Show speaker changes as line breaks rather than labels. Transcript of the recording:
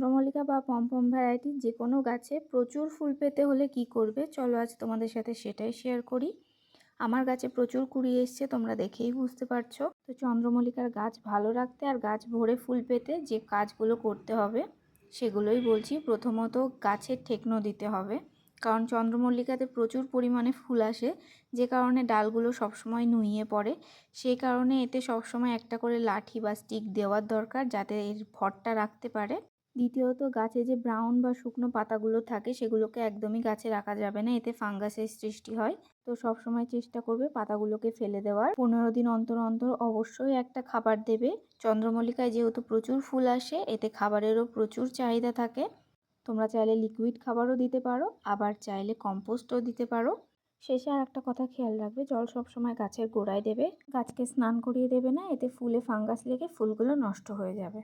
চন্দ্রমল্লিকা বা পমপম ভ্যারাইটির যে কোনো গাছে প্রচুর ফুল পেতে হলে কি করবে? চলো আজ তোমাদের সাথে সেটাই শেয়ার করি। আমার গাছে প্রচুর কুড়ি এসছে, তোমরা দেখেই বুঝতে পারছ। তো চন্দ্রমল্লিকার গাছ ভালো রাখতে আর গাছ ভরে ফুল পেতে যে কাজগুলো করতে হবে, সেগুলোই বলছি। প্রথমত গাছের ঠেকনো দিতে হবে, কারণ চন্দ্রমল্লিকাতে প্রচুর পরিমাণে ফুল আসে, যে কারণে ডালগুলো সবসময় নুইয়ে পড়ে। সেই কারণে এতে সবসময় একটা করে লাঠি বা স্টিক দেওয়ার দরকার, যাতে এর ভরটা রাখতে পারে। দ্বিতীয়ত গাছে যে ব্রাউন বা শুকনো পাতাগুলো থাকে, সেগুলোকে একদমই গাছে রাখা যাবে না। এতে ফাঙ্গাসের সৃষ্টি হয়। তো সবসময় চেষ্টা করবে পাতাগুলোকে ফেলে দেওয়ার। পনেরো দিন অন্তর অন্তর অবশ্যই একটা খাবার দেবে। চন্দ্রমল্লিকায় যেহেতু প্রচুর ফুল আসে, এতে খাবারেরও প্রচুর চাহিদা থাকে। তোমরা চাইলে লিকুইড খাবারও দিতে পারো, আবার চাইলে কম্পোস্টও দিতে পারো। শেষে আর একটা কথা খেয়াল রাখবে, জল সবসময় গাছের গোড়ায় দেবে। গাছকে স্নান করিয়ে দেবে না, এতে ফুলে ফাঙ্গাস লেগে ফুলগুলো নষ্ট হয়ে যাবে।